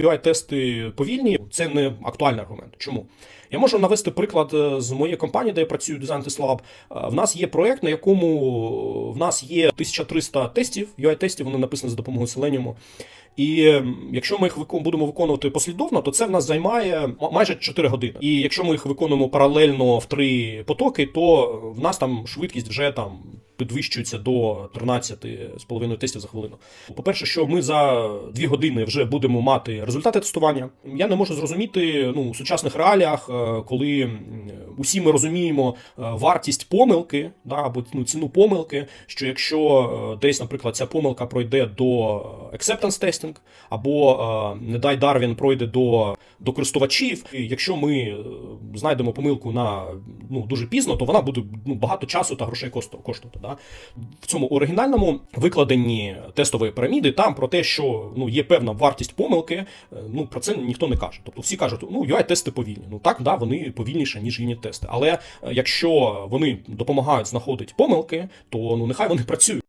UI-тести повільні, це не актуальний аргумент. Чому? Я можу навести приклад е, з моєї компанії, де я працюю Design Test Lab. Е, В нас є проект, на якому в нас є 1300 тестів, UI-тестів, вони написані за допомогою Selenium. І якщо ми їх будемо виконувати послідовно, то це в нас займає майже 4 години. І якщо ми їх виконуємо паралельно в три потоки, то в нас там швидкість вже там підвищується до 13,5 тестів за хвилину. По-перше, що ми за 2 години вже будемо мати результати тестування. Я не можу зрозуміти ну, у сучасних реаліях, е, коли усі ми розуміємо е, вартість помилки, да, або ну, ціну помилки, що якщо е, десь, наприклад, ця помилка пройде до acceptance testing, або е, не дай Дарвін пройде до, до користувачів. І якщо ми е, знайдемо помилку на ну дуже пізно, то вона буде ну, багато часу та грошей коштувати. Да? В цьому оригінальному викладенні тестової піраміди там про те, що ну є певна вартість помилки. е, Ну про це ніхто не каже. Тобто всі кажуть, ну UI тести повільні. Ну так, да, вони повільніше ніж юніт тести. Але якщо вони допомагають знаходити помилки, то ну нехай вони працюють.